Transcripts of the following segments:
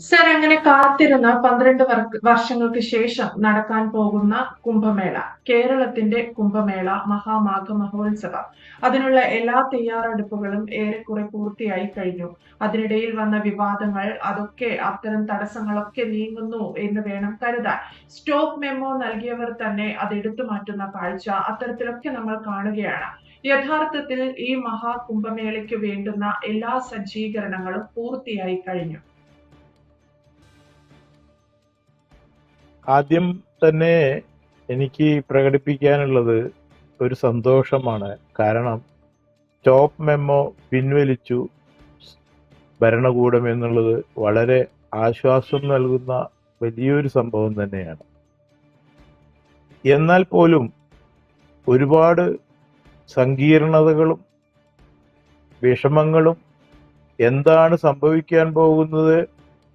Sir അങ്ങനെ കാത്തിരുന്ന പന്ത്രണ്ട് വർ- വർഷങ്ങൾക്ക് ശേഷം നടക്കാൻ പോകുന്ന കുംഭമേള കേരളത്തിന്റെ കുംഭമേള മഹാമാഘ മഹോത്സവം അതിനുള്ള എല്ലാ തയ്യാറെടുപ്പുകളും ഏറെക്കുറെ പൂർത്തിയായി കഴിഞ്ഞു. അതിനിടയിൽ വന്ന വിവാദങ്ങൾ അതൊക്കെ അത്തരം തടസ്സങ്ങളൊക്കെ നീങ്ങുന്നു എന്ന് വേണം കരുതാൻ. സ്റ്റോപ്പ് മെമ്മോ നൽകിയവർ തന്നെ അത് എടുത്തു മാറ്റുന്ന കാഴ്ച അത്തരത്തിലൊക്കെ നമ്മൾ കാണുകയാണ്. യഥാർത്ഥത്തിൽ ഈ മഹാകുംഭമേളയ്ക്ക് വേണ്ടുന്ന എല്ലാ സജ്ജീകരണങ്ങളും പൂർത്തിയായി കഴിഞ്ഞു. ആദ്യം തന്നെ എനിക്ക് പ്രകടിപ്പിക്കാനുള്ളത് ഒരു സന്തോഷമാണ്. കാരണം ടോപ്പ് മെമ്മോ പിൻവലിച്ചു ഭരണകൂടം എന്നുള്ളത് വളരെ ആശ്വാസം നൽകുന്ന വലിയൊരു സംഭവം തന്നെയാണ്. എന്നാൽ പോലും ഒരുപാട് സങ്കീർണതകളും വിഷമങ്ങളും എന്താണ് സംഭവിക്കാൻ പോകുന്നത്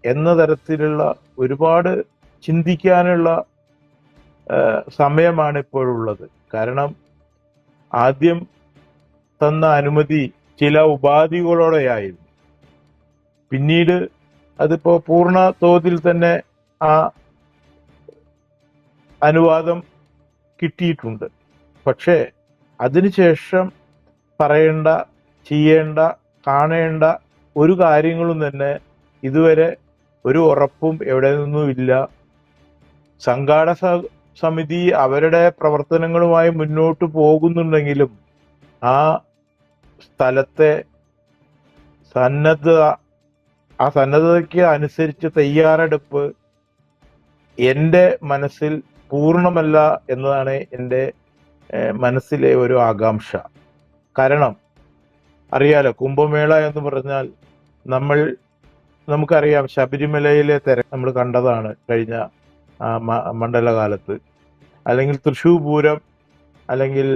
എന്ന തരത്തിലുള്ള ഒരുപാട് ചിന്തിക്കാനുള്ള സമയമാണ് ഇപ്പോഴുള്ളത് കാരണം ആദ്യം തന്ന അനുമതി ചില ഉപാധികളോടെയായിരുന്നു. പിന്നീട് അതിപ്പോ പൂർണ തോതിൽ തന്നെ ആ അനുവാദം കിട്ടിയിട്ടുണ്ട്. പക്ഷേ അതിനുശേഷം പറയേണ്ട ചെയ്യേണ്ട കാണേണ്ട ഒരു കാര്യങ്ങളും തന്നെ ഇതുവരെ ഒരു ഉറപ്പും എവിടെ നിന്നുമില്ല. സംഘാടക സമിതി അവരുടെ പ്രവർത്തനങ്ങളുമായി മുന്നോട്ട് പോകുന്നുണ്ടെങ്കിലും ആ സ്ഥലത്തെ സന്നദ്ധത ആ സന്നദ്ധതയ്ക്ക് അനുസരിച്ച് തയ്യാറെടുപ്പ് എന്റെ മനസ്സിൽ പൂർണമല്ല എന്നതാണ് എന്റെ മനസ്സിലെ ഒരു ആകാംക്ഷ. കാരണം അറിയാലോ കുംഭമേള എന്ന് പറഞ്ഞാൽ നമ്മൾ നമുക്കറിയാം ശബരിമലയിലെ തിരക്ക് നമ്മൾ കണ്ടതാണ് കഴിഞ്ഞ മണ്ഡലകാലത്ത്. അല്ലെങ്കിൽ തൃശൂർ പൂരം അല്ലെങ്കിൽ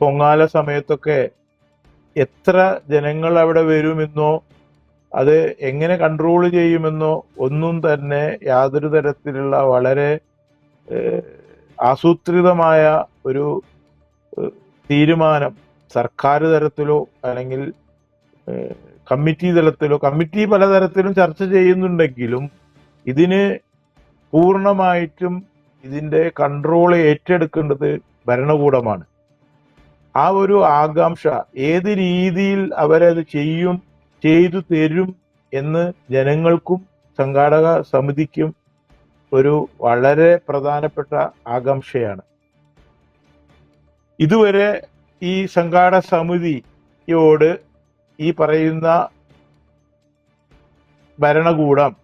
പൊങ്ങാല സമയത്തൊക്കെ എത്ര ജനങ്ങൾ അവിടെ വരുമെന്നോ അത് എങ്ങനെ കൺട്രോൾ ചെയ്യുമെന്നോ ഒന്നും തന്നെ യാതൊരു തരത്തിലുള്ള വളരെ ആസൂത്രിതമായ ഒരു തീരുമാനം സർക്കാർ തലത്തിലോ അല്ലെങ്കിൽ കമ്മിറ്റി തലത്തിലോ കമ്മിറ്റി പലതരത്തിലും ചർച്ച ചെയ്യുന്നുണ്ടെങ്കിലും ഇതിന് പൂർണമായിട്ടും ഇതിന്റെ കൺട്രോൾ ഏറ്റെടുക്കേണ്ടത് ഭരണകൂടമാണ്. ആ ഒരു ആകാംക്ഷ ഏത് രീതിയിൽ അവരത് ചെയ്യും ചെയ്തു തരും എന്ന് ജനങ്ങൾക്കും സംഘാടക സമിതിക്കും ഒരു വളരെ പ്രധാനപ്പെട്ട ആകാംക്ഷയാണ്. ഇതുവരെ ഈ സംഘാടക സമിതിയോട് ഈ പറയുന്ന ഭരണകൂടം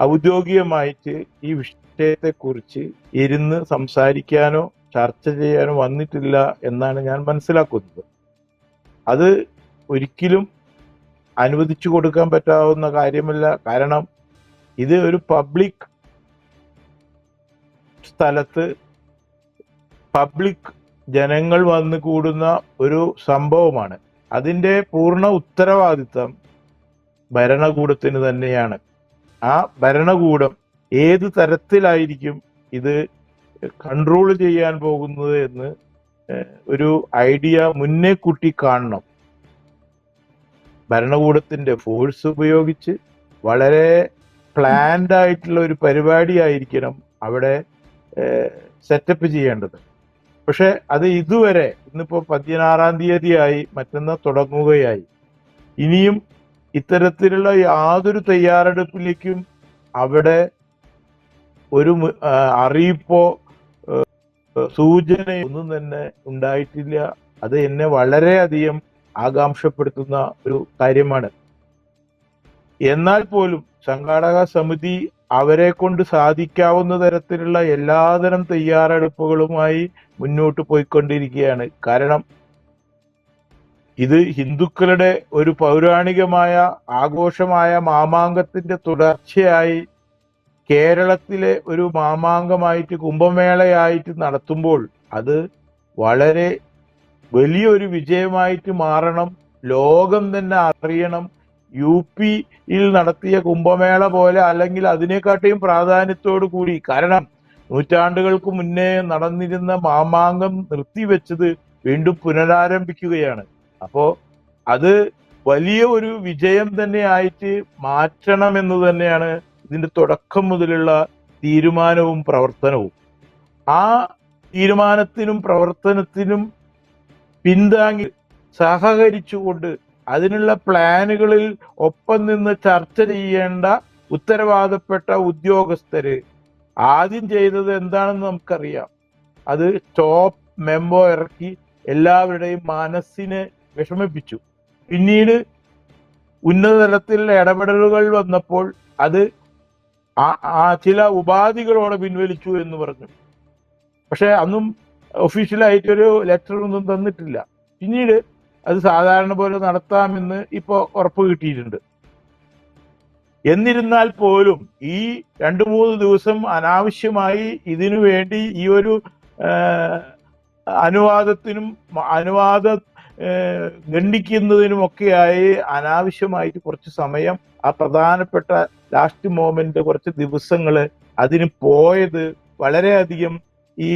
ഔദ്യോഗികമായിട്ട് ഈ വിഷയത്തെക്കുറിച്ച് ഇരുന്ന് സംസാരിക്കാനോ ചർച്ച ചെയ്യാനോ വന്നിട്ടില്ല എന്നാണ് ഞാൻ മനസ്സിലാക്കുന്നത്. അത് ഒരിക്കലും അനുവദിച്ചു കൊടുക്കാൻ പറ്റാവുന്ന കാര്യമല്ല. കാരണം ഇത് ഒരു പബ്ലിക് സ്ഥലത്ത് പബ്ലിക് ജനങ്ങൾ വന്നു കൂടുന്ന ഒരു സംഭവമാണ്. അതിന്റെ പൂർണ ഉത്തരവാദിത്തം ഭരണകൂടത്തിന് തന്നെയാണ്. ആ ഭരണകൂടം ഏത് തരത്തിലായിരിക്കും ഇത് കൺട്രോൾ ചെയ്യാൻ പോകുന്നത് എന്ന് ഒരു ഐഡിയ മുന്നേ കൂട്ടി കാണണം. ഭരണകൂടത്തിന്റെ ഫോഴ്സ് ഉപയോഗിച്ച് വളരെ പ്ലാൻഡ് ആയിട്ടുള്ള ഒരു പരിപാടി ആയിരിക്കണം അവിടെ സെറ്റപ്പ് ചെയ്യേണ്ടത്. പക്ഷെ അത് ഇതുവരെ ഇന്നിപ്പോ പതിനാറാം തീയതിയായി മറ്റന്നാൾ തുടങ്ങുകയായി. ഇനിയും ഇത്തരത്തിലുള്ള യാതൊരു തയ്യാറെടുപ്പിലേക്കും അവിടെ ഒരു അറിയിപ്പോ സൂചന ഒന്നും തന്നെ ഉണ്ടായിട്ടില്ല. അത് എന്നെ വളരെയധികം ആകാംക്ഷപ്പെടുത്തുന്ന ഒരു കാര്യമാണ്. എന്നാൽ പോലും സംഘാടക സമിതി അവരെ കൊണ്ട് സാധിക്കാവുന്ന തരത്തിലുള്ള എല്ലാതരം തയ്യാറെടുപ്പുകളുമായി മുന്നോട്ട് പോയിക്കൊണ്ടിരിക്കുകയാണ്. കാരണം ഇത് ഹിന്ദുക്കളുടെ ഒരു പൗരാണികമായ ആഘോഷമായ മാമാങ്കത്തിന്റെ തുടർച്ചയായി കേരളത്തിലെ ഒരു മാമാങ്കമായിട്ട് കുംഭമേളയായിട്ട് നടത്തുമ്പോൾ അത് വളരെ വലിയൊരു വിജയമായിട്ട് മാറണം. ലോകം തന്നെ അറിയണം. യു പിയിൽ നടത്തിയ കുംഭമേള പോലെ അല്ലെങ്കിൽ അതിനെക്കാട്ടിയും പ്രാധാന്യത്തോടു കൂടി കാരണം നൂറ്റാണ്ടുകൾക്ക് മുന്നേ നടന്നിരുന്ന മാമാങ്കം നിർത്തിവെച്ചത് വീണ്ടും പുനരാരംഭിക്കുകയാണ്. അപ്പോ അത് വലിയ ഒരു വിജയം തന്നെ ആയിട്ട് മാറ്റണം എന്ന് തന്നെയാണ് ഇതിന്റെ തുടക്കം മുതലുള്ള തീരുമാനവും പ്രവർത്തനവും. ആ തീരുമാനത്തിനും പ്രവർത്തനത്തിനും പിന്താങ്ങി സഹകരിച്ചുകൊണ്ട് അതിനുള്ള പ്ലാനുകളിൽ ഒപ്പം നിന്ന് ചർച്ച ചെയ്യേണ്ട ഉത്തരവാദപ്പെട്ട ഉദ്യോഗസ്ഥര് ആദ്യം ചെയ്തത് എന്താണെന്ന് നമുക്കറിയാം. അത് സ്റ്റോപ്പ് മെമ്പോ ഇറക്കി എല്ലാവരുടെയും മനസ്സിനെ വിഷമിപ്പിച്ചു. പിന്നീട് ഉന്നത തലത്തിൽ ഇടപെടലുകൾ വന്നപ്പോൾ അത് ആ- ചില ഉപാധികളോടെ പിൻവലിച്ചു എന്ന് പറഞ്ഞു. പക്ഷെ അന്നും ഒഫീഷ്യലായിട്ടൊരു ലെറ്റർ ഒന്നും തന്നിട്ടില്ല. പിന്നീട് അത് സാധാരണ പോലെ നടത്താമെന്ന് ഇപ്പോൾ ഉറപ്പ് കിട്ടിയിട്ടുണ്ട്. എന്നിരുന്നാൽ പോലും ഈ രണ്ടു മൂന്ന് ദിവസം അനാവശ്യമായി ഇതിനു വേണ്ടി ഈ ഒരു അനുവാദത്തിനും അനുവാദ ആ, ഗണ്ഡിക്കുന്നതിനുമൊക്കെയായി അനാവശ്യമായിട്ട് കുറച്ച് സമയം ആ പ്രധാനപ്പെട്ട ലാസ്റ്റ് മോമെന്റ് കുറച്ച് ദിവസങ്ങൾ അതിന് പോയത് വളരെയധികം ഈ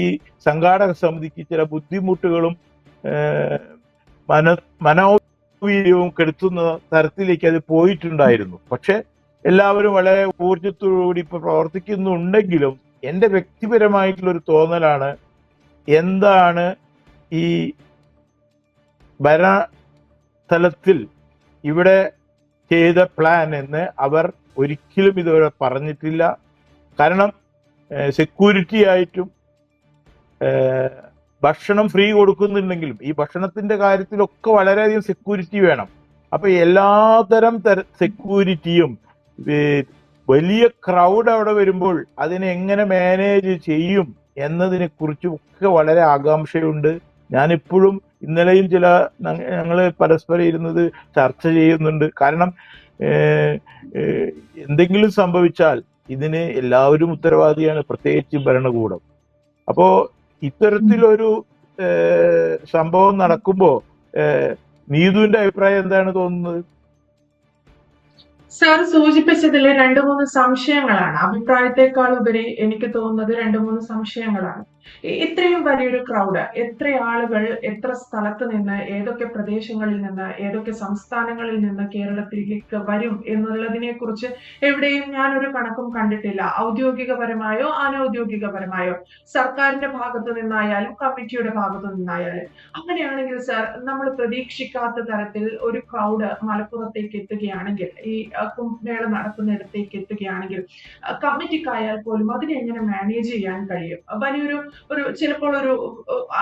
സംഘാടക സമിതിക്ക് ചില ബുദ്ധിമുട്ടുകളും മന മനോവീര്യവും കെടുത്തുന്ന തരത്തിലേക്ക് അത് പോയിട്ടുണ്ടായിരുന്നു. പക്ഷെ എല്ലാവരും വളരെ ഊർജത്തോടുകൂടി ഇപ്പൊ പ്രവർത്തിക്കുന്നുണ്ടെങ്കിലും എന്റെ വ്യക്തിപരമായിട്ടുള്ള ഒരു തോന്നലാണ് എന്താണ് ഈ ഭരണതലത്തിൽ ഇവിടെ ചെയ്ത പ്ലാൻ എന്ന് അവർ ഒരിക്കലും ഇതുവരെ പറഞ്ഞിട്ടില്ല. കാരണം സെക്യൂരിറ്റി ആയിട്ടും ഭക്ഷണം ഫ്രീ കൊടുക്കുന്നുണ്ടെങ്കിലും ഈ ഭക്ഷണത്തിന്റെ കാര്യത്തിലൊക്കെ വളരെയധികം സെക്യൂരിറ്റി വേണം. അപ്പൊ എല്ലാതരം തര സെക്യൂരിറ്റിയും വലിയ ക്രൗഡ് അവിടെ വരുമ്പോൾ അതിനെ എങ്ങനെ മാനേജ് ചെയ്യും എന്നതിനെ കുറിച്ചും ഒക്കെ വളരെ ആകാംക്ഷയുണ്ട്. ഞാൻ ഇപ്പോഴും ഇന്നലെയും ചില ഞങ്ങൾ പരസ്പരം ഇരുന്നത് ചർച്ച ചെയ്യുന്നുണ്ട്. കാരണം എന്തെങ്കിലും സംഭവിച്ചാൽ ഇതിന് എല്ലാവരും ഉത്തരവാദിയാണ് പ്രത്യേകിച്ച് ഭരണകൂടം. അപ്പോൾ ഇത്തരത്തിലൊരു സംഭവം നടക്കുമ്പോൾ നീതുവിന്റെ അഭിപ്രായം എന്താണ് തോന്നുന്നത്? സാർ സൂചിപ്പിച്ചതിൽ രണ്ടു മൂന്ന് സംശയങ്ങളാണ്. അഭിപ്രായത്തെക്കാൾ ഉപരി എനിക്ക് തോന്നുന്നത് രണ്ടു മൂന്ന് സംശയങ്ങളാണ്. ഇത്രയും വലിയൊരു ക്രൗഡ് എത്ര ആളുകൾ എത്ര സ്ഥലത്ത് നിന്ന് ഏതൊക്കെ പ്രദേശങ്ങളിൽ നിന്ന് ഏതൊക്കെ സംസ്ഥാനങ്ങളിൽ നിന്ന് കേരളത്തിലേക്ക് വരും എന്നുള്ളതിനെ കുറിച്ച് എവിടെയും ഞാനൊരു കണക്കും കണ്ടിട്ടില്ല. ഔദ്യോഗികപരമായോ അനൗദ്യോഗികപരമായോ? സർക്കാരിന്റെ ഭാഗത്തു നിന്നായാലും കമ്മിറ്റിയുടെ ഭാഗത്തു നിന്നായാലും. അങ്ങനെയാണെങ്കിൽ സാർ നമ്മൾ പ്രതീക്ഷിക്കാത്ത തരത്തിൽ ഒരു ക്രൗഡ് മലപ്പുറത്തേക്ക് എത്തുകയാണെങ്കിൽ ഈ കുംഭമേള നടക്കുന്നിടത്തേക്ക് എത്തുകയാണെങ്കിൽ കമ്മിറ്റിക്കായാൽ പോലും അതിനെ എങ്ങനെ മാനേജ് ചെയ്യാൻ കഴിയും? വലിയൊരു ഒരു ചിലപ്പോൾ ഒരു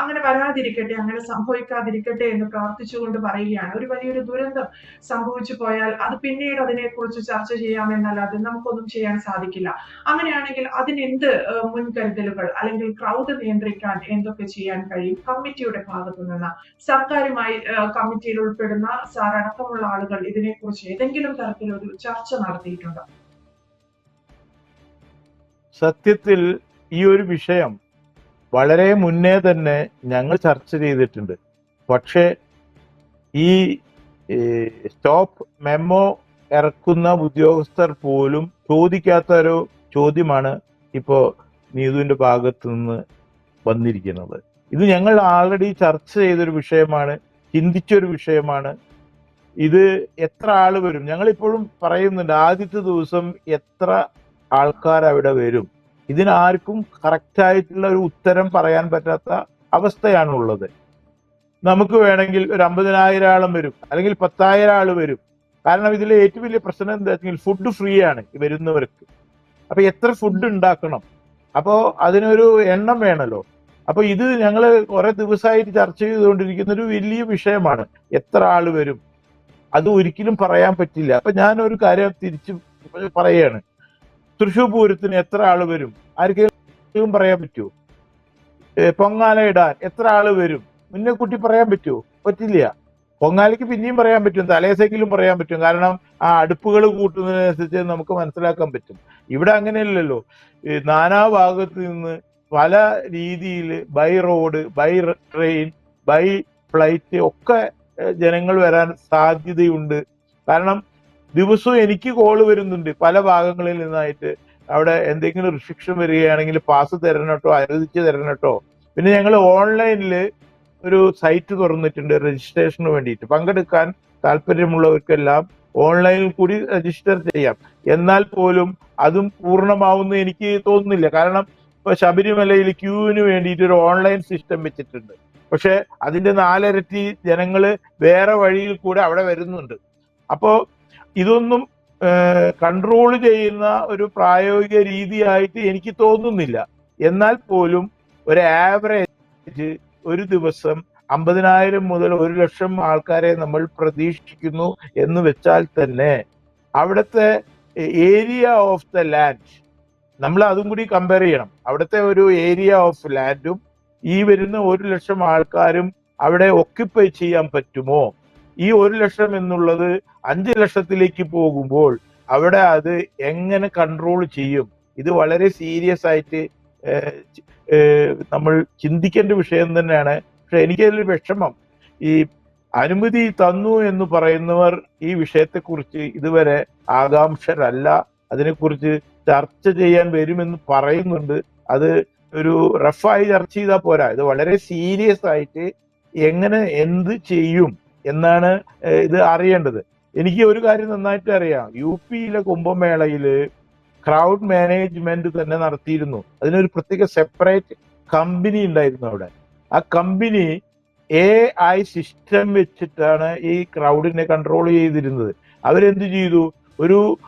അങ്ങനെ വരാതിരിക്കട്ടെ അങ്ങനെ സംഭവിക്കാതിരിക്കട്ടെ എന്ന് പ്രാർത്ഥിച്ചുകൊണ്ട് പറയുകയാണ്. ഒരു വലിയൊരു ദുരന്തം സംഭവിച്ചു പോയാൽ അത് പിന്നീട് അതിനെക്കുറിച്ച് ചർച്ച ചെയ്യാമെന്നല്ലാതെ നമുക്കൊന്നും ചെയ്യാൻ സാധിക്കില്ല. അങ്ങനെയാണെങ്കിൽ അതിനെന്ത് മുൻകരുതലുകൾ അല്ലെങ്കിൽ ക്രൗഡ് നിയന്ത്രിക്കാൻ എന്തൊക്കെ ചെയ്യാൻ കഴിയും? കമ്മിറ്റിയുടെ ഭാഗത്തു നിന്ന് സർക്കാരുമായി കമ്മിറ്റിയിൽ ഉൾപ്പെടുന്ന സാർ അടക്കമുള്ള ആളുകൾ ഇതിനെക്കുറിച്ച് ഏതെങ്കിലും തരത്തിലൊരു ചർച്ച നടത്തിയിട്ടുണ്ട്. സത്യത്തിൽ ഈ ഒരു വിഷയം വളരെ മുന്നേ തന്നെ ഞങ്ങൾ ചർച്ച ചെയ്തിട്ടുണ്ട്. പക്ഷേ ഈ സ്റ്റോപ്പ് മെമ്മോ ഇറക്കുന്ന ഉദ്യോഗസ്ഥർ പോലും ചോദിക്കാത്ത ഒരു ചോദ്യമാണ് ഇപ്പോൾ നീതുവിന്റെ ഭാഗത്തു നിന്ന് വന്നിരിക്കുന്നത്. ഇത് ഞങ്ങൾ ആൾറെഡി ചർച്ച ചെയ്തൊരു വിഷയമാണ് ചിന്തിച്ചൊരു വിഷയമാണ്. ഇത് എത്ര ആൾ വരും? ഞങ്ങളിപ്പോഴും പറയുന്നുണ്ട് ആദ്യത്തെ ദിവസം എത്ര ആൾക്കാർ അവിടെ വരും? ഇതിനാർക്കും കറക്റ്റ് ആയിട്ടുള്ള ഒരു ഉത്തരം പറയാൻ പറ്റാത്ത അവസ്ഥയാണുള്ളത്. നമുക്ക് വേണമെങ്കിൽ ഒരു അമ്പതിനായിരം ആളും വരും അല്ലെങ്കിൽ പത്തായിരം ആൾ വരും. കാരണം ഇതിലെ ഏറ്റവും വലിയ പ്രശ്നം എന്താ ഫുഡ് ഫ്രീ ആണ് വരുന്നവർക്ക്. അപ്പൊ എത്ര ഫുഡ് ഉണ്ടാക്കണം? അപ്പോ അതിനൊരു എണ്ണം വേണല്ലോ. അപ്പൊ ഇത് ഞങ്ങൾ കുറെ ദിവസമായിട്ട് ചർച്ച ചെയ്തുകൊണ്ടിരിക്കുന്ന ഒരു വലിയ വിഷയമാണ്. എത്ര ആൾ വരും? അത് ഒരിക്കലും പറയാൻ പറ്റില്ല. അപ്പൊ ഞാൻ ഒരു കാര്യം തിരിച്ചു പറയാണ്. തൃശൂർ പൂരത്തിന് എത്ര ആൾ വരും? ആർക്കെങ്കിലും പറയാൻ പറ്റുമോ പൊങ്ങാല ഇടാൻ എത്ര ആൾ വരും? മുന്നേ കൂട്ടി പറയാൻ പറ്റുമോ പറ്റില്ല. പൊങ്കാലയ്ക്ക് പിന്നെയും പറയാൻ പറ്റും. തലേസെങ്കിലും പറയാൻ പറ്റും. കാരണം ആ അടുപ്പുകൾ കൂട്ടുന്നതിനനുസരിച്ച് നമുക്ക് മനസ്സിലാക്കാൻ പറ്റും. ഇവിടെ അങ്ങനെയല്ലല്ലോ. നാനാ ഭാഗത്ത് നിന്ന് പല രീതിയിൽ by road by train by flight ഒക്കെ ജനങ്ങൾ വരാൻ സാധ്യതയുണ്ട്. കാരണം ദിവസവും എനിക്ക് കോൾ വരുന്നുണ്ട്. പല ഭാഗങ്ങളിൽ നിന്നായിട്ട്. അവിടെ എന്തെങ്കിലും റിസ്ട്രിക്ഷൻ വരികയാണെങ്കിൽ പാസ് തരണട്ടോ അനുവദിച്ച് തരണട്ടോ. പിന്നെ ഞങ്ങൾ ഓൺലൈനിൽ ഒരു സൈറ്റ് തുറന്നിട്ടുണ്ട് രജിസ്ട്രേഷന് വേണ്ടിയിട്ട്. പങ്കെടുക്കാൻ താല്പര്യമുള്ളവർക്കെല്ലാം ഓൺലൈനിൽ കൂടി രജിസ്റ്റർ ചെയ്യാം. എന്നാൽ പോലും അതും പൂർണമാവുമെന്ന് എനിക്ക് തോന്നുന്നില്ല. കാരണം ഇപ്പൊ ശബരിമലയിൽ ക്യൂവിന് വേണ്ടിയിട്ട് ഒരു ഓൺലൈൻ സിസ്റ്റം വെച്ചിട്ടുണ്ട്. പക്ഷെ അതിന്റെ നാലിരട്ടി ജനങ്ങൾ വേറെ വഴിയിൽ കൂടെ അവിടെ വരുന്നുണ്ട്. അപ്പോൾ ഇതൊന്നും കൺട്രോൾ ചെയ്യുന്ന ഒരു പ്രായോഗിക രീതിയായിട്ട് എനിക്ക് തോന്നുന്നില്ല. എന്നാൽ പോലും ഒരു ആവറേജ് ഒരു ദിവസം അമ്പതിനായിരം മുതൽ ഒരു ലക്ഷം ആൾക്കാരെ നമ്മൾ പ്രതീക്ഷിക്കുന്നു എന്ന് വെച്ചാൽ തന്നെ അവിടുത്തെ ഏരിയ ഓഫ് ദ ലാൻഡ് നമ്മൾ അതും കൂടി കമ്പയർ ചെയ്യണം. അവിടുത്തെ ഒരു ഏരിയ ഓഫ് ലാൻഡും ഈ വരുന്ന ഒരു ലക്ഷം ആൾക്കാരും അവിടെ ഒക്യുപ്പൈ ചെയ്യാൻ പറ്റുമോ? ഈ ഒരു ലക്ഷം എന്നുള്ളത് അഞ്ച് ലക്ഷത്തിലേക്ക് പോകുമ്പോൾ അവിടെ അത് എങ്ങനെ കൺട്രോൾ ചെയ്യും? ഇത് വളരെ സീരിയസ് ആയിട്ട് നമ്മൾ ചിന്തിക്കേണ്ട വിഷയം തന്നെയാണ്. പക്ഷെ എനിക്കതിൽ വിഷമം. ഈ അനുമതി തന്നു എന്ന് പറയുന്നവർ ഈ വിഷയത്തെക്കുറിച്ച് ഇതുവരെ ആകാംക്ഷരല്ല. അതിനെക്കുറിച്ച് ചർച്ച ചെയ്യാൻ വരുമെന്ന് പറയുന്നുണ്ട്. അത് ഒരു റഫായി ചർച്ച ചെയ്താൽ പോരാ. ഇത് വളരെ സീരിയസ് ആയിട്ട് എങ്ങനെ എന്ത് ചെയ്യും എന്നാണ് ഇത് അറിയേണ്ടത്. എനിക്ക് ഒരു കാര്യം നന്നായിട്ട് അറിയാം. യു പിയിലെ കുംഭമേളയിൽ ക്രൗഡ് മാനേജ്മെന്റ് തന്നെ നടത്തിയിരുന്നു. അതിനൊരു പ്രത്യേക സെപ്പറേറ്റ് കമ്പനി ഉണ്ടായിരുന്നു അവിടെ. ആ കമ്പനി എ ഐ സിസ്റ്റം വെച്ചിട്ടാണ് ഈ ക്രൗഡിനെ കൺട്രോൾ ചെയ്തിരുന്നത്. അവരെന്ത് ചെയ്തു? ഒരു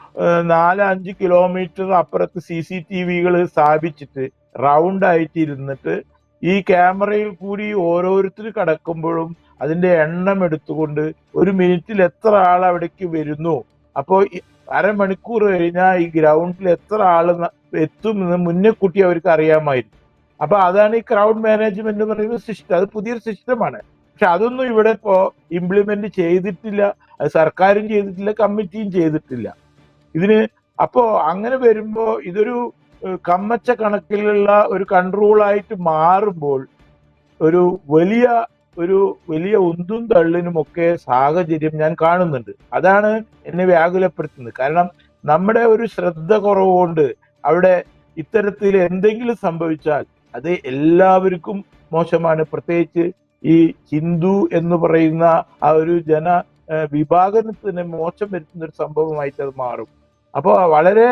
നാല് അഞ്ച് കിലോമീറ്റർ അപ്പുറത്ത് സി സി ടി വികൾ സ്ഥാപിച്ചിട്ട് റൗണ്ട് ആയിട്ട് ഇരുന്നിട്ട് ഈ ക്യാമറയിൽ കൂടി ഓരോരുത്തർ കടക്കുമ്പോഴും അതിന്റെ എണ്ണം എടുത്തുകൊണ്ട് ഒരു മിനിറ്റിൽ എത്ര ആൾ അവിടേക്ക് വരുന്നു? അപ്പോൾ അരമണിക്കൂർ കഴിഞ്ഞാൽ ഈ ഗ്രൗണ്ടിൽ എത്ര ആൾ എത്തും എന്ന് മുന്നേ കൂട്ടി അവർക്ക് അറിയാമായിരുന്നു. അപ്പൊ അതാണ് ഈ ക്രൗഡ് മാനേജ്മെന്റ് എന്ന് പറയുന്ന സിസ്റ്റം. അത് പുതിയൊരു സിസ്റ്റമാണ്. പക്ഷെ അതൊന്നും ഇവിടെ ഇപ്പോ ഇംപ്ലിമെന്റ് ചെയ്തിട്ടില്ല. അത് സർക്കാരും ചെയ്തിട്ടില്ല കമ്മിറ്റിയും ചെയ്തിട്ടില്ല. ഇതിന് അപ്പോ അങ്ങനെ വരുമ്പോ ഇതൊരു കമ്മച്ച കണക്കിലുള്ള ഒരു കൺട്രോൾ ആയിട്ട് മാറുമ്പോൾ ഒരു വലിയ ഒരു വലിയ ഉന്തും തള്ളിനുമൊക്കെ സാഹചര്യം ഞാൻ കാണുന്നുണ്ട്. അതാണ് എന്നെ വ്യാകുലപ്പെടുത്തുന്നത്. കാരണം നമ്മുടെ ഒരു ശ്രദ്ധ കുറവുകൊണ്ട് അവിടെ ഇത്തരത്തിൽ എന്തെങ്കിലും സംഭവിച്ചാൽ അത് എല്ലാവർക്കും മോശമാണ്. പ്രത്യേകിച്ച് ഈ ഹിന്ദു എന്ന് പറയുന്ന ആ ഒരു ജന വിഭാഗത്തിന് മോശം വരുത്തുന്ന ഒരു സംഭവമായിട്ട് അത് മാറും. അപ്പോൾ വളരെ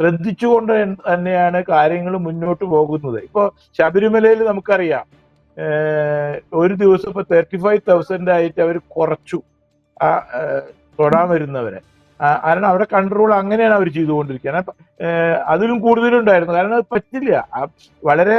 ശ്രദ്ധിച്ചുകൊണ്ട് തന്നെയാണ് കാര്യങ്ങൾ മുന്നോട്ട് പോകുന്നത്. ഇപ്പൊ ശബരിമലയിൽ നമുക്കറിയാം ഒരു ദിവസം ഇപ്പൊ തേർട്ടി ഫൈവ് തൗസൻഡ് ആയിട്ട് അവർ കുറച്ചു ആ തൊടാൻ വരുന്നവരെ. കാരണം അവിടെ കൺട്രോൾ അങ്ങനെയാണ് അവർ ചെയ്തുകൊണ്ടിരിക്കുന്നത്. അതിലും കൂടുതലുണ്ടായിരുന്നു. കാരണം അത് പറ്റില്ല. വളരെ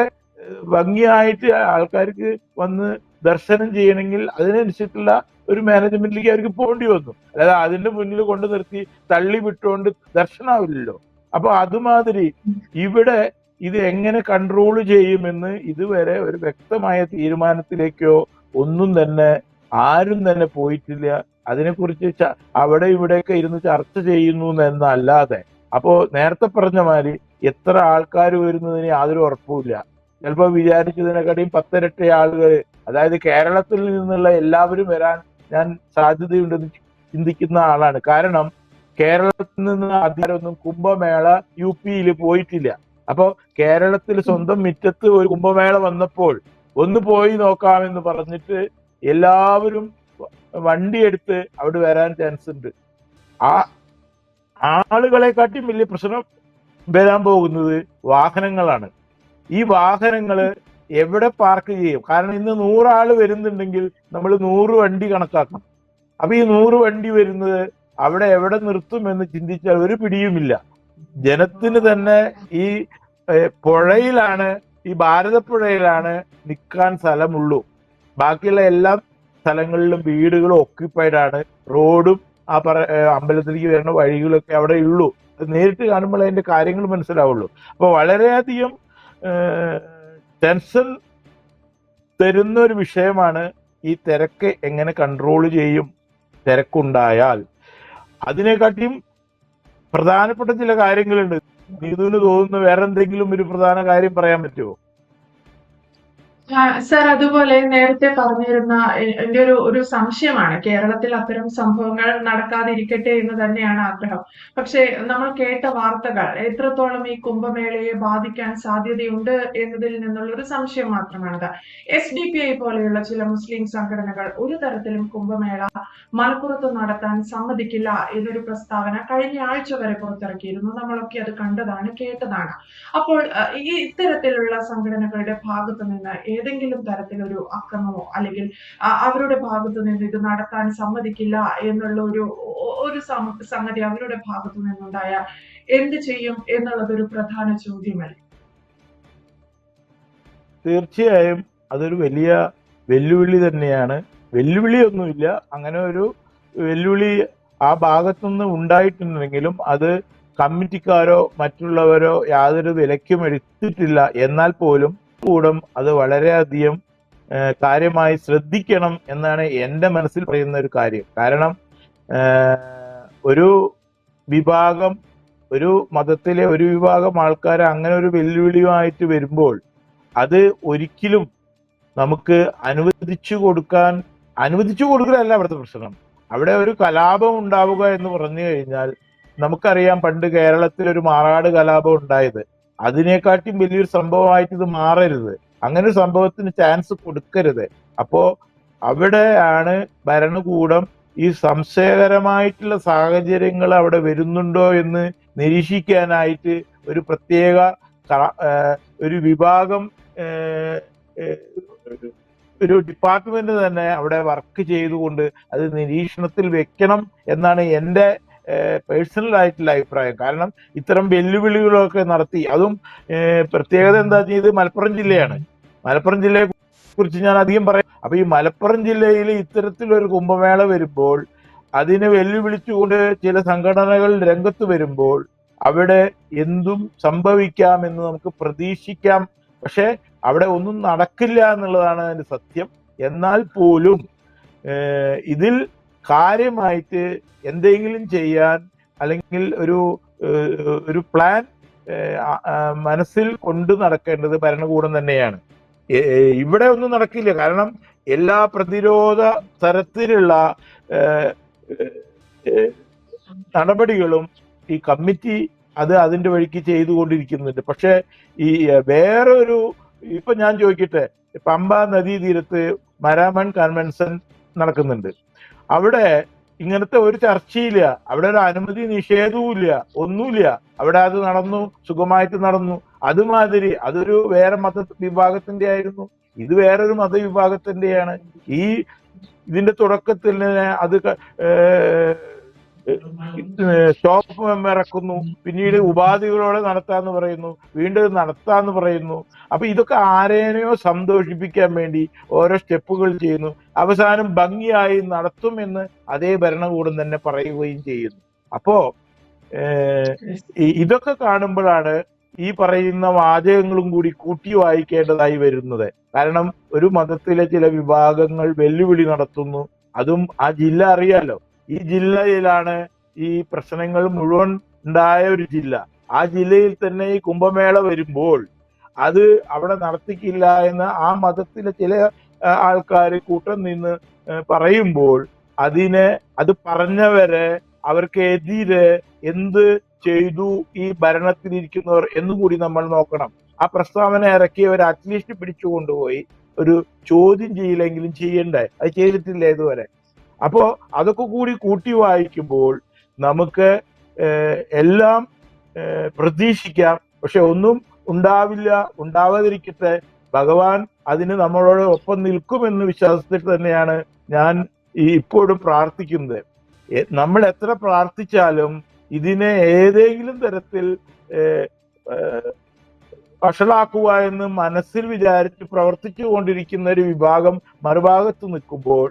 ഭംഗിയായിട്ട് ആൾക്കാർക്ക് വന്ന് ദർശനം ചെയ്യണമെങ്കിൽ അതിനനുസരിച്ചുള്ള ഒരു മാനേജ്മെന്റിലേക്ക് അവർക്ക് പോകേണ്ടി വന്നു. അല്ലാതെ അതിന്റെ മുന്നിൽ കൊണ്ടു നിർത്തി തള്ളി വിട്ടുകൊണ്ട് ദർശനാവില്ലല്ലോ. അപ്പൊ അതുമാതിരി ഇവിടെ ഇത് എങ്ങനെ കൺട്രോൾ ചെയ്യുമെന്ന് ഇതുവരെ ഒരു വ്യക്തമായ തീരുമാനത്തിലേക്കോ ഒന്നും തന്നെ ആരും തന്നെ പോയിട്ടില്ല. അതിനെക്കുറിച്ച് അവിടെ ഇവിടെയൊക്കെ ഇരുന്ന് ചർച്ച ചെയ്യുന്നു എന്നല്ലാതെ. അപ്പോ നേരത്തെ പറഞ്ഞ മാതിരി എത്ര ആൾക്കാർ വരുന്നതിന് യാതൊരു ഉറപ്പുമില്ല. ചിലപ്പോൾ വിചാരിച്ചതിനെക്കാട്ടിയും പത്തിരട്ടി ആളുകൾ അതായത് കേരളത്തിൽ നിന്നുള്ള എല്ലാവരും വരാൻ ഞാൻ സാധ്യതയുണ്ടെന്ന് ചിന്തിക്കുന്ന ആളാണ്. കാരണം കേരളത്തിൽ നിന്ന് അധികാരമൊന്നും കുംഭമേള യു പിയിൽ പോയിട്ടില്ല. അപ്പോൾ കേരളത്തിൽ സ്വന്തം മുറ്റത്ത് ഒരു കുംഭമേള വന്നപ്പോൾ ഒന്ന് പോയി നോക്കാമെന്ന് പറഞ്ഞിട്ട് എല്ലാവരും വണ്ടിയെടുത്ത് അവിടെ വരാൻ ചാൻസ് ഉണ്ട്. ആ ആളുകളെ കാട്ടിയും വലിയ പ്രശ്നം വരാൻ പോകുന്നത് വാഹനങ്ങളാണ്. ഈ വാഹനങ്ങൾ എവിടെ പാർക്ക് ചെയ്യും? കാരണം ഇന്ന് നൂറാൾ വരുന്നുണ്ടെങ്കിൽ നമ്മൾ നൂറ് വണ്ടി കണക്കാക്കണം. അപ്പൊ ഈ നൂറ് വണ്ടി വരുന്നത് അവിടെ എവിടെ നിർത്തും എന്ന് ചിന്തിച്ചാൽ ഒരു പിടിയുമില്ല. ജനത്തിന് തന്നെ ഈ പുഴയിലാണ് ഈ ഭാരതപ്പുഴയിലാണ് നിൽക്കാൻ സ്ഥലമുള്ളൂ. ബാക്കിയുള്ള എല്ലാ സ്ഥലങ്ങളിലും വീടുകളും ഒക്യുപ്പൈഡ് ആണ്. റോഡും ആ പറ അമ്പലത്തിലേക്ക് വരുന്ന വഴികളൊക്കെ അവിടെ ഉള്ളൂ. നേരിട്ട് കാണുമ്പോൾ അതിന്റെ കാര്യങ്ങൾ മനസ്സിലാവുള്ളൂ. അപ്പൊ വളരെയധികം ടെൻഷൻ തരുന്ന ഒരു വിഷയമാണ് ഈ തിരക്ക് എങ്ങനെ കൺട്രോൾ ചെയ്യും തിരക്കുണ്ടായാൽ. അതിനെക്കാട്ടിയും പ്രധാനപ്പെട്ട ചില കാര്യങ്ങളുണ്ട്. നീതുവിന് തോന്നുന്ന വേറെ എന്തെങ്കിലും ഒരു പ്രധാന കാര്യം പറയാൻ പറ്റുമോ? സർ അതുപോലെ നേരത്തെ പറഞ്ഞിരുന്ന എന്റെ ഒരു ഒരു സംശയമാണ്. കേരളത്തിൽ അത്തരം സംഭവങ്ങൾ നടക്കാതിരിക്കട്ടെ എന്ന് തന്നെയാണ് ആഗ്രഹം. പക്ഷേ നമ്മൾ കേട്ട വാർത്തകൾ എത്രത്തോളം ഈ കുംഭമേളയെ ബാധിക്കാൻ സാധ്യതയുണ്ട് എന്നതിൽ നിന്നുള്ള ഒരു സംശയം മാത്രമാണത്. എസ് ഡി പി ഐ പോലെയുള്ള ചില മുസ്ലിം സംഘടനകൾ ഒരു തരത്തിലും കുംഭമേള മലപ്പുറത്ത് നടത്താൻ സമ്മതിക്കില്ല എന്നൊരു പ്രസ്താവന കഴിഞ്ഞ ആഴ്ച വരെ പുറത്തിറക്കിയിരുന്നു. നമ്മളൊക്കെ അത് കണ്ടതാണ് കേട്ടതാണ്. അപ്പോൾ ഈ ഇത്തരത്തിലുള്ള സംഘടനകളുടെ ഭാഗത്തു നിന്ന് ഏതെങ്കിലും തരത്തിലൊരു അക്രമമോ അല്ലെങ്കിൽ അവരുടെ ഭാഗത്തു നിന്ന് ഇത് നടത്താൻ സമ്മതിക്കില്ല എന്നുള്ള ഒരു ഒരു സംഗതി അവരുടെ ഭാഗത്തു നിന്നുണ്ടായാൽ എന്ത് ചെയ്യും എന്നുള്ളതൊരു പ്രധാന ചോദ്യമല്ലേ? തീർച്ചയായും അതൊരു വലിയ വെല്ലുവിളി തന്നെയാണ്. വെല്ലുവിളിയൊന്നുമില്ല. അങ്ങനെ ഒരു വെല്ലുവിളി ആ ഭാഗത്തുനിന്ന് ഉണ്ടായിട്ടുണ്ടെങ്കിലും അത് കമ്മിറ്റിക്കാരോ മറ്റുള്ളവരോ യാതൊരു വിലക്കും എടുത്തിട്ടില്ല. എന്നാൽ പോലും കൂടം അത് വളരെയധികം കാര്യമായി ശ്രദ്ധിക്കണം എന്നാണ് എന്റെ മനസ്സിൽ പറയുന്ന ഒരു കാര്യം. കാരണം ഒരു വിഭാഗം ഒരു മതത്തിലെ ഒരു വിഭാഗം ആൾക്കാർ അങ്ങനെ ഒരു വെല്ലുവിളിയുമായിട്ട് വരുമ്പോൾ അത് ഒരിക്കലും നമുക്ക് അനുവദിച്ചു കൊടുക്കാൻ അനുവദിച്ചു കൊടുക്കലല്ല അവിടുത്തെ പ്രശ്നം. അവിടെ ഒരു കലാപം ഉണ്ടാവുക എന്ന് പറഞ്ഞു കഴിഞ്ഞാൽ നമുക്കറിയാം പണ്ട് കേരളത്തിൽ ഒരു മാറാട് കലാപം ഉണ്ടായത്. അതിനെക്കാട്ടും വലിയൊരു സംഭവമായിട്ട് ഇത് മാറരുത്. അങ്ങനെ ഒരു സംഭവത്തിന് ചാൻസ് കൊടുക്കരുത്. അപ്പോ അവിടെയാണ് ഭരണകൂടം ഈ സംശയകരമായിട്ടുള്ള സാഹചര്യങ്ങൾ അവിടെ വരുന്നുണ്ടോ എന്ന് നിരീക്ഷിക്കാനായിട്ട് ഒരു പ്രത്യേക ഒരു വിഭാഗം ഒരു ഡിപ്പാർട്ട്മെന്റ് തന്നെ അവിടെ വർക്ക് ചെയ്തുകൊണ്ട് അത് നിരീക്ഷണത്തിൽ വെക്കണം എന്നാണ് എന്റെ പേഴ്സണൽ ആയിട്ടുള്ള അഭിപ്രായം. കാരണം ഇത്തരം വെല്ലുവിളികളൊക്കെ നടത്തി. അതും പ്രത്യേകത എന്താ വെച്ചാൽ ഇത് മലപ്പുറം ജില്ലയാണ്. മലപ്പുറം ജില്ലയെ കുറിച്ച് ഞാൻ അധികം പറയാം. അപ്പൊ ഈ മലപ്പുറം ജില്ലയിൽ ഇത്തരത്തിലൊരു കുംഭമേള വരുമ്പോൾ അതിനെ വെല്ലുവിളിച്ചുകൊണ്ട് ചില സംഘടനകൾ രംഗത്ത് വരുമ്പോൾ അവിടെ എന്തും സംഭവിക്കാം എന്ന് നമുക്ക് പ്രതീക്ഷിക്കാം. പക്ഷെ അവിടെ ഒന്നും നടക്കില്ല എന്നുള്ളതാണ് അതിന്റെ സത്യം. എന്നാൽ പോലും ഇതിൽ കാര്യമായിട്ട് എന്തെങ്കിലും ചെയ്യാൻ അല്ലെങ്കിൽ ഒരു ഒരു പ്ലാൻ മനസ്സിൽ കൊണ്ടു നടക്കേണ്ടത് ഭരണകൂടം തന്നെയാണ്. ഇവിടെ ഒന്നും നടക്കില്ല. കാരണം എല്ലാ പ്രതിരോധ തരത്തിലുള്ള നടപടികളും ഈ കമ്മിറ്റി അത് അതിന്റെ വഴിക്ക് ചെയ്തുകൊണ്ടിരിക്കുന്നുണ്ട്. പക്ഷേ ഈ വേറൊരു ഇപ്പൊ ഞാൻ ചോദിക്കട്ടെ പമ്പ നദീതീരത്ത് മരാമൺ കൺവെൻഷൻ നടക്കുന്നുണ്ട്. അവിടെ ഇങ്ങനത്തെ ഒരു ചർച്ചയില്ല. അവിടെ ഒരു അനുമതി നിഷേധവും ഇല്ല ഒന്നുമില്ല. അവിടെ അത് നടന്നു സുഖമായിട്ട് നടന്നു. അതുമാതിരി അതൊരു വേറെ മത വിഭാഗത്തിന്റെ ആയിരുന്നു ഇത് വേറൊരു മതവിഭാഗത്തിന്റെയാണ് ഈ ഇതിന്റെ തുടക്കത്തിൽ അത് സ്റ്റോപ്പ് ഇറക്കുന്നു പിന്നീട് ഉപാധികളോടെ നടത്താന്ന് പറയുന്നു. വീണ്ടും നടത്താന്ന് പറയുന്നു. അപ്പൊ ഇതൊക്കെ ആരേനെയോ സന്തോഷിപ്പിക്കാൻ വേണ്ടി ഓരോ സ്റ്റെപ്പുകൾ ചെയ്യുന്നു. അവസാനം ഭംഗിയായി നടത്തുമെന്ന് അതേ ഭരണകൂടം തന്നെ പറയുകയും ചെയ്യുന്നു. അപ്പോ ഇതൊക്കെ കാണുമ്പോഴാണ് ഈ പറയുന്ന വാചകങ്ങളും കൂടി കൂട്ടി വായിക്കേണ്ടതായി വരുന്നത്. കാരണം ഒരു മതത്തിലെ ചില വിഭാഗങ്ങൾ വെല്ലുവിളി നടത്തുന്നു. അതും ആ ജില്ല അറിയാലോ. ഈ ജില്ലയിലാണ് ഈ പ്രശ്നങ്ങൾ മുഴുവൻ ഉണ്ടായ ഒരു ജില്ല. ആ ജില്ലയിൽ തന്നെ ഈ കുംഭമേള വരുമ്പോൾ അത് അവിടെ നടത്തിക്കില്ല എന്ന് ആ മതത്തിലെ ചില ആൾക്കാർ കൂട്ടം നിന്ന് പറയുമ്പോൾ അതിനെ അത് പറഞ്ഞവരെ അവർക്കെതിരെ എന്ത് ചെയ്തു ഈ ഭരണത്തിലിരിക്കുന്നവർ എന്നുകൂടി നമ്മൾ നോക്കണം. ആ പ്രസ്താവന ഇറക്കിയവർ അറ്റ്ലീസ്റ്റ് പിടിച്ചു കൊണ്ടുപോയി. ഒരു ചോദ്യം ചെയ്യില്ലെങ്കിലും ചെയ്യണ്ടേ? അത് ചെയ്തിട്ടില്ല ഇതുവരെ? അപ്പോ അതൊക്കെ കൂടി കൂട്ടി വായിക്കുമ്പോൾ നമുക്ക് എല്ലാം പ്രതീക്ഷിക്കാം. പക്ഷെ ഒന്നും ഉണ്ടാവില്ല ഉണ്ടാവാതിരിക്കട്ടെ. ഭഗവാൻ അതിന് നമ്മളോട് ഒപ്പം നിൽക്കുമെന്ന് വിശ്വാസത്തിൽ തന്നെയാണ് ഞാൻ ഈ ഇപ്പോഴും പ്രാർത്ഥിക്കുന്നത്. നമ്മൾ എത്ര പ്രാർത്ഥിച്ചാലും ഇതിനെ ഏതെങ്കിലും തരത്തിൽ വഷളാക്കുക എന്ന് മനസ്സിൽ വിചാരിച്ച് പ്രവർത്തിച്ചു കൊണ്ടിരിക്കുന്ന ഒരു വിഭാഗം മറുഭാഗത്ത് നിൽക്കുമ്പോൾ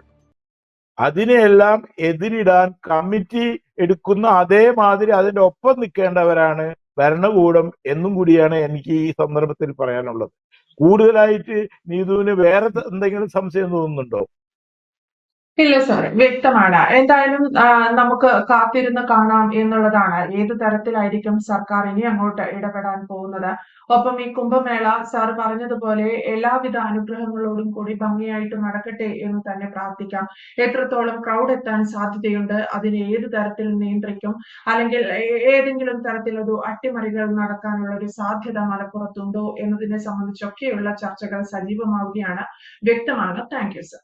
അതിനെയെല്ലാം എതിരിടാൻ കമ്മിറ്റി എടുക്കുന്ന അതേമാതിരി അതിന്റെ ഒപ്പം നിൽക്കേണ്ടവരാണ് ഭരണകൂടം എന്നും കൂടിയാണ് എനിക്ക് ഈ സന്ദർഭത്തിൽ പറയാനുള്ളത്. കൂടുതലായിട്ട് നീതുവിന് വേറെ എന്തെങ്കിലും സംശയം തോന്നുന്നുണ്ടോ? ഇല്ല സാർ വ്യക്തമാണ്. എന്തായാലും നമുക്ക് കാത്തിരുന്ന് കാണാം എന്നുള്ളതാണ്. ഏത് തരത്തിലായിരിക്കും സർക്കാർ ഇനി അങ്ങോട്ട് ഇടപെടാൻ പോകുന്നത്? ഒപ്പം ഈ കുംഭമേള സാർ പറഞ്ഞതുപോലെ എല്ലാവിധ അനുഗ്രഹങ്ങളോടും കൂടി ഭംഗിയായിട്ട് നടക്കട്ടെ എന്ന് തന്നെ പ്രാർത്ഥിക്കാം. എത്രത്തോളം ക്രൗഡ് എത്താൻ സാധ്യതയുണ്ട് അതിനെ ഏത് തരത്തിൽ നിയന്ത്രിക്കും അല്ലെങ്കിൽ ഏതെങ്കിലും തരത്തിലൊരു അട്ടിമറികൾ നടക്കാനുള്ള ഒരു സാധ്യത മലപ്പുറത്തുണ്ടോ എന്നതിനെ സംബന്ധിച്ചൊക്കെയുള്ള ചർച്ചകൾ സജീവമാവുകയാണ്. വ്യക്തമാണ്. Thank you sir